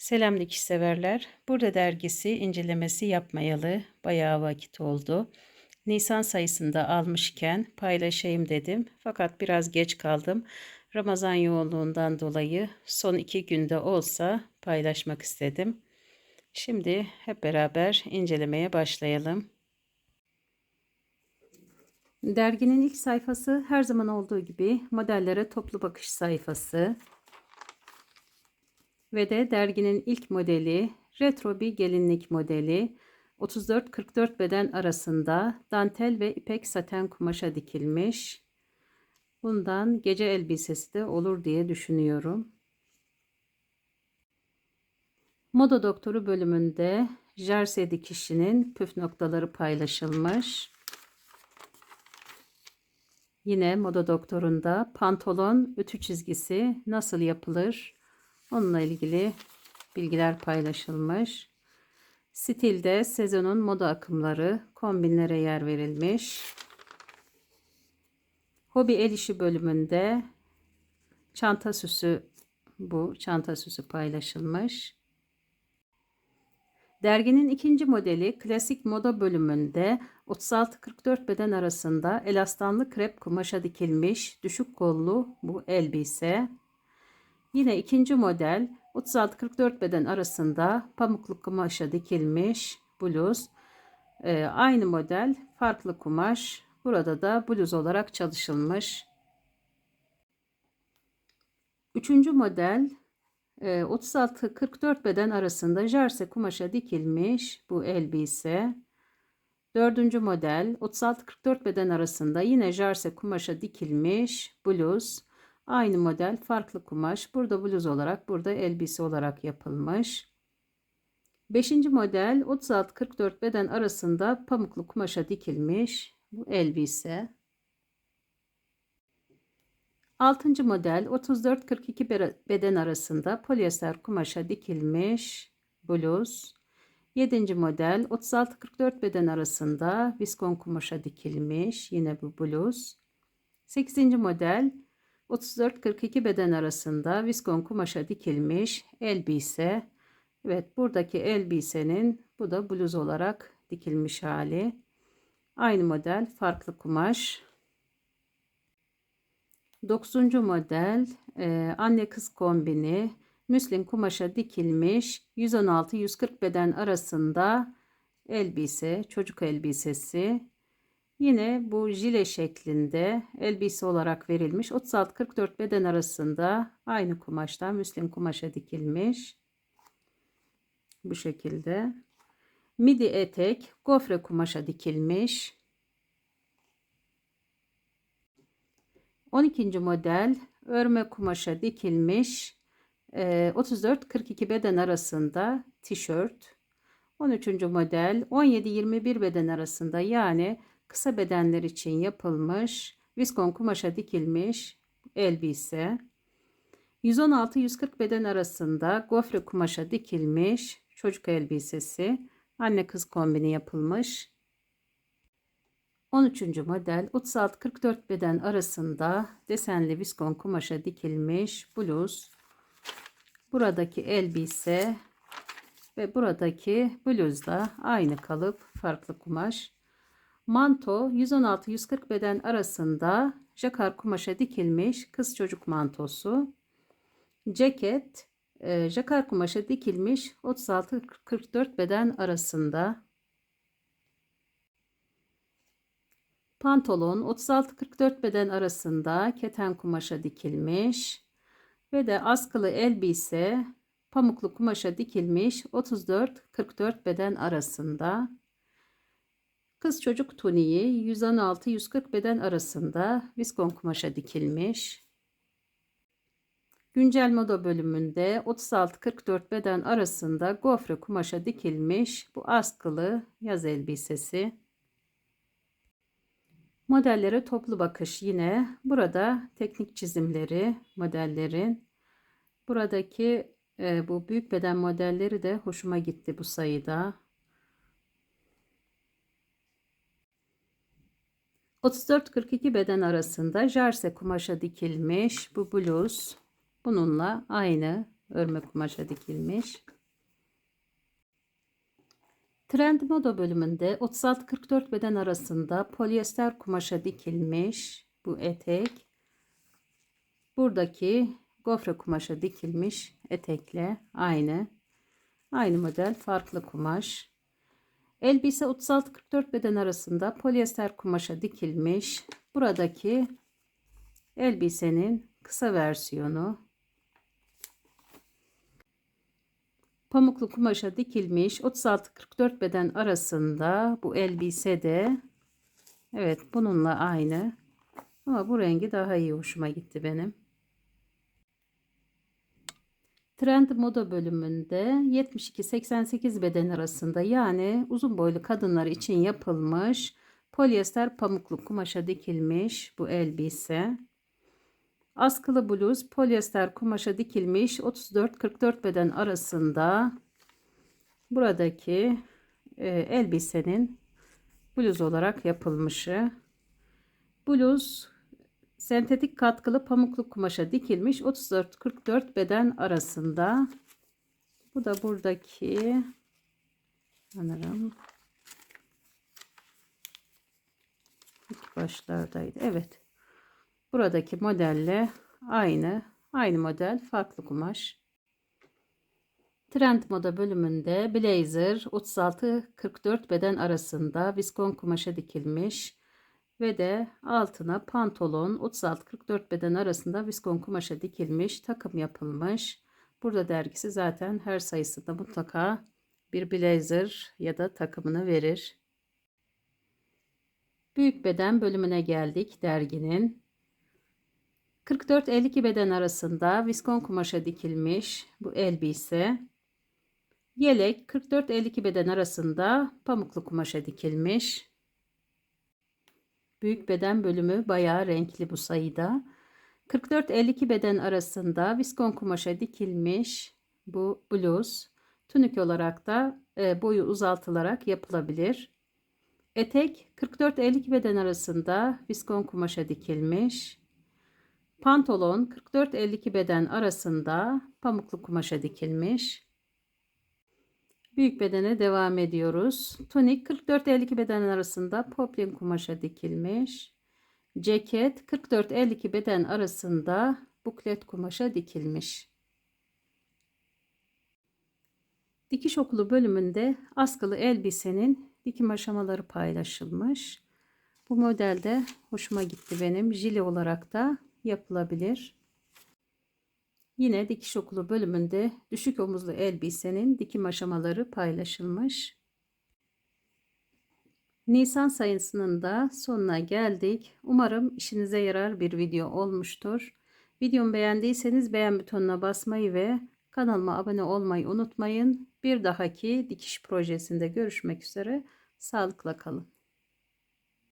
Selam dikiş severler. Burada dergisi incelemesi yapmayalı bayağı vakit oldu. Nisan sayısında almışken paylaşayım dedim. Fakat biraz geç kaldım. Ramazan yoğunluğundan dolayı son iki günde olsa paylaşmak istedim. Şimdi hep beraber incelemeye başlayalım. Derginin ilk sayfası her zaman olduğu gibi modellere toplu bakış sayfası ve de derginin ilk modeli retro bir gelinlik modeli 34-44 beden arasında dantel ve ipek saten kumaşa dikilmiş. Bundan gece elbisesi de olur diye düşünüyorum. Moda Doktoru bölümünde jersey dikişinin püf noktaları paylaşılmış. Yine Moda Doktoru'nda pantolon ütü çizgisi nasıl yapılır Onunla ilgili bilgiler paylaşılmış. Stilde sezonun moda akımları, kombinlere yer verilmiş. Hobi el işi bölümünde çanta süsü bu çanta süsü paylaşılmış. Derginin ikinci modeli klasik moda bölümünde 36-44 beden arasında elastanlı krep kumaşa dikilmiş düşük kollu bu elbise. Yine ikinci model 36-44 beden arasında pamuklu kumaşa dikilmiş bluz. Ee, aynı model farklı kumaş. Burada da bluz olarak çalışılmış. Üçüncü model 36-44 e, beden arasında jarse kumaşa dikilmiş bu elbise. Dördüncü model 36-44 beden arasında yine jarse kumaşa dikilmiş bluz. Aynı model farklı kumaş. Burada bluz olarak burada elbise olarak yapılmış. Beşinci model 36-44 beden arasında pamuklu kumaşa dikilmiş. Bu elbise. Altıncı model 34-42 beden arasında polyester kumaşa dikilmiş bluz. Yedinci model 36-44 beden arasında viskon kumaşa dikilmiş yine bu bluz. Sekizinci model 34-42 beden arasında viskon kumaşa dikilmiş elbise. Evet buradaki elbisenin bu da bluz olarak dikilmiş hali. Aynı model farklı kumaş. 9. model e, anne kız kombini müslin kumaşa dikilmiş 116-140 beden arasında elbise çocuk elbisesi Yine bu jile şeklinde elbise olarak verilmiş. 36-44 beden arasında aynı kumaştan müslim kumaşa dikilmiş. Bu şekilde. Midi etek gofre kumaşa dikilmiş. 12. model örme kumaşa dikilmiş. 34-42 beden arasında tişört. 13. model 17-21 beden arasında yani kısa bedenler için yapılmış viskon kumaşa dikilmiş elbise. 116-140 beden arasında gofre kumaşa dikilmiş çocuk elbisesi. Anne kız kombini yapılmış. 13. model 36-44 beden arasında desenli viskon kumaşa dikilmiş bluz. Buradaki elbise ve buradaki bluz da aynı kalıp farklı kumaş. Manto 116-140 beden arasında jakar kumaşa dikilmiş kız çocuk mantosu. Ceket e, jakar kumaşa dikilmiş 36-44 beden arasında. Pantolon 36-44 beden arasında keten kumaşa dikilmiş ve de askılı elbise pamuklu kumaşa dikilmiş 34-44 beden arasında. Kız çocuk tuniği 116-140 beden arasında viskon kumaşa dikilmiş. Güncel moda bölümünde 36-44 beden arasında gofre kumaşa dikilmiş bu askılı yaz elbisesi. Modellere toplu bakış yine. Burada teknik çizimleri modellerin. Buradaki e, bu büyük beden modelleri de hoşuma gitti bu sayıda. 34-42 beden arasında jarse kumaşa dikilmiş bu bluz bununla aynı örme kumaşa dikilmiş. Trend moda bölümünde 36-44 beden arasında polyester kumaşa dikilmiş bu etek. Buradaki gofre kumaşa dikilmiş etekle aynı. Aynı model farklı kumaş. Elbise 36-44 beden arasında polyester kumaşa dikilmiş. Buradaki elbisenin kısa versiyonu. Pamuklu kumaşa dikilmiş 36-44 beden arasında bu elbise de evet bununla aynı. Ama bu rengi daha iyi hoşuma gitti benim. Trend moda bölümünde 72-88 beden arasında yani uzun boylu kadınlar için yapılmış polyester pamuklu kumaşa dikilmiş bu elbise. Askılı bluz polyester kumaşa dikilmiş 34-44 beden arasında buradaki e, elbisenin bluz olarak yapılmışı. Bluz sentetik katkılı pamuklu kumaşa dikilmiş 34-44 beden arasında. Bu da buradaki sanırım ilk başlardaydı. Evet. Buradaki modelle aynı. Aynı model farklı kumaş. Trend moda bölümünde blazer 36-44 beden arasında viskon kumaşa dikilmiş ve de altına pantolon 36-44 beden arasında viskon kumaşa dikilmiş takım yapılmış. Burada dergisi zaten her sayısında mutlaka bir blazer ya da takımını verir. Büyük beden bölümüne geldik derginin. 44-52 beden arasında viskon kumaşa dikilmiş bu elbise. Yelek 44-52 beden arasında pamuklu kumaşa dikilmiş. Büyük beden bölümü bayağı renkli bu sayıda. 44-52 beden arasında viskon kumaşa dikilmiş bu bluz. Tunik olarak da e, boyu uzaltılarak yapılabilir. Etek 44-52 beden arasında viskon kumaşa dikilmiş. Pantolon 44-52 beden arasında pamuklu kumaşa dikilmiş. Büyük bedene devam ediyoruz. Tonik 44-52 beden arasında poplin kumaşa dikilmiş. Ceket 44-52 beden arasında buklet kumaşa dikilmiş. Dikiş okulu bölümünde askılı elbisenin dikim aşamaları paylaşılmış. Bu modelde hoşuma gitti benim. Jile olarak da yapılabilir. Yine dikiş okulu bölümünde düşük omuzlu elbisenin dikim aşamaları paylaşılmış. Nisan sayısının da sonuna geldik. Umarım işinize yarar bir video olmuştur. Videomu beğendiyseniz beğen butonuna basmayı ve kanalıma abone olmayı unutmayın. Bir dahaki dikiş projesinde görüşmek üzere. Sağlıkla kalın.